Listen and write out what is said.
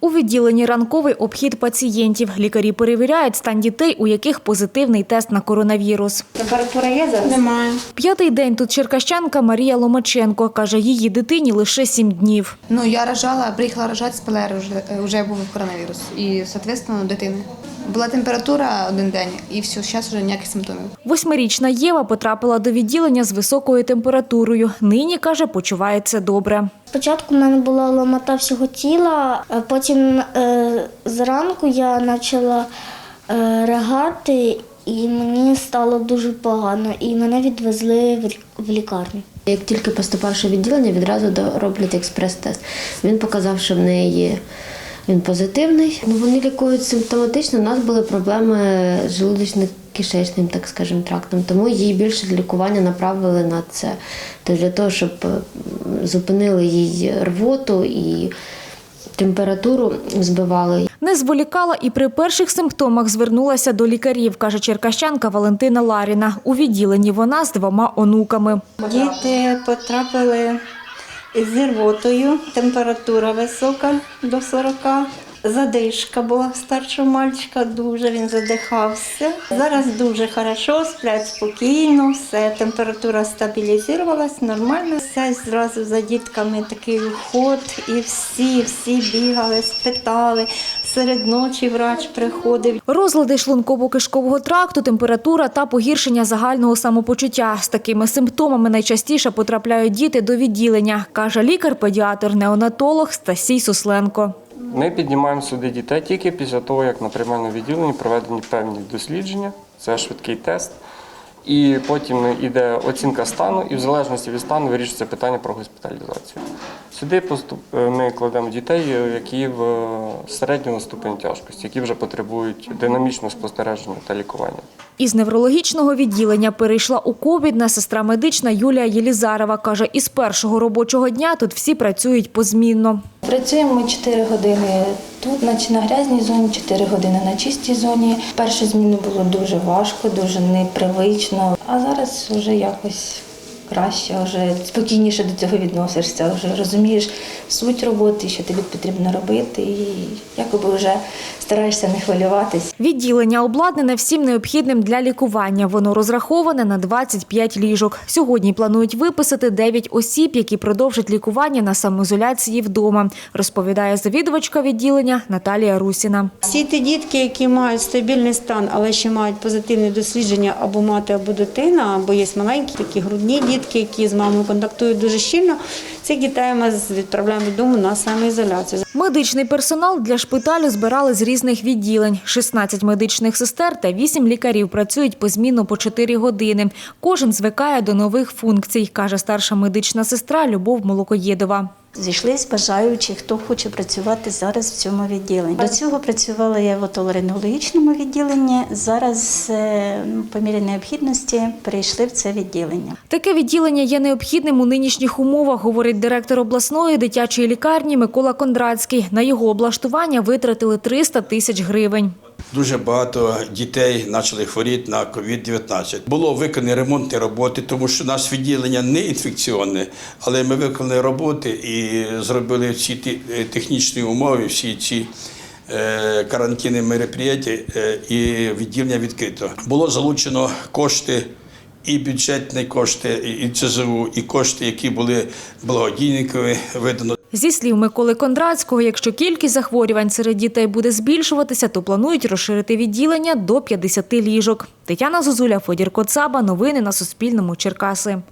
У відділенні ранковий обхід пацієнтів. Лікарі перевіряють стан дітей, у яких позитивний тест на коронавірус. Температура є зараз? Немає. П'ятий день тут черкащанка Марія Ломаченко. Каже, її дитині лише сім днів. Ну, я рожала, приїхала рожати з ПЛР, вже, вже був коронавірус. І, відповідно, дитини. Була температура один день, і все, зараз вже ніяких симптомів. Восьмирічна Єва потрапила до відділення з високою температурою. Нині, каже, почувається добре. Спочатку в мене була ломота всього тіла, а потім е, зранку я почала е, ригати, і мені стало дуже погано, і мене відвезли в, в лікарню. Як тільки поступавши в відділення, відразу роблять експрес-тест. Він показав, що в неї він позитивний. Ну, вони лікують симптоматично. У нас були проблеми з желудочно-кишечним, так скажемо, трактом. Тому її більше лікування направили на це. Тобто для того, щоб е, зупинили їй рвоту і температуру збивали. Не зволікала і при перших симптомах звернулася до лікарів, каже черкащанка Валентина Ларіна. У відділенні вона з двома онуками. Діти потрапили з рвотою, температура висока до 40. Задишка була в старшого мальчика, дуже він задихався. Зараз дуже хорошо, сплять спокійно, все, температура стабілізувалась, нормально. Все зразу за дітками такий уход, і всі, всі бігали, спитали. Серед ночі врач приходив. Розлади шлунково-кишкового тракту, температура та погіршення загального самопочуття. З такими симптомами найчастіше потрапляють діти до відділення, каже лікар-педіатр-неонатолог Стасій Сусленко. Ми піднімаємо сюди дітей тільки після того, як на приймальному відділенні проведені певні дослідження, це швидкий тест. І потім йде оцінка стану, і в залежності від стану вирішується питання про госпіталізацію. Сюди е, ми кладемо дітей, е, які в е, середньому ступені тяжкості, які вже потребують динамічного спостереження та лікування. Із неврологічного відділення перейшла у ковідна сестра медична Юлія Єлізарова. Каже, із першого робочого дня тут всі працюють позмінно. Працюємо ми 4 години тут, наче на грязній зоні, 4 години на чистій зоні. Першу зміну було дуже важко, дуже непривично. А зараз вже якось краще, вже спокійніше до цього відносишся, вже розумієш суть роботи, що тобі потрібно робити, і якоби вже стараєшся не хвилюватись. Відділення обладнане всім необхідним для лікування. Воно розраховане на 25 ліжок. Сьогодні планують виписати 9 осіб, які продовжать лікування на самоізоляції вдома, розповідає завідувачка відділення Наталія Русіна. Всі ті дітки, які мають стабільний стан, але ще мають позитивне дослідження або мати, або дитина, або є маленькі такі грудні дітки, які з мамою контактують дуже щільно. Цих дітей ми відправляємо додому на самоізоляцію. Медичний персонал для шпиталю збирали з різних відділень. 16 медичних сестер та 8 лікарів працюють позмінно по 4 години. Кожен звикає до нових функцій, каже старша медична сестра Любов Молокоєдова. Зійшлись бажаючі, хто хоче працювати зараз в цьому відділенні. До цього працювала я в отоларингологічному відділенні. Зараз, е, по мірі необхідності, перейшли в це відділення. Таке відділення є необхідним у нинішніх умовах, говорить директор обласної дитячої лікарні Микола Кондрацький. На його облаштування витратили 300 тисяч гривень. Дуже багато дітей почали хворіти на COVID-19. Було виконані ремонтні роботи, тому що наше відділення не інфекційне, але ми виконали роботи і зробили всі ті е, технічні умови, всі ці е, карантинні мероприятия, е, і відділення відкрито. Було залучено кошти. І бюджетні кошти, і ЦЗУ, і кошти, які були благодійниками видано Зі слів Миколи Кондрацького, якщо кількість захворювань серед дітей буде збільшуватися, то планують розширити відділення до 50 ліжок. Тетяна Зозуля, Федір Коцаба. Новини на Суспільному. Черкаси.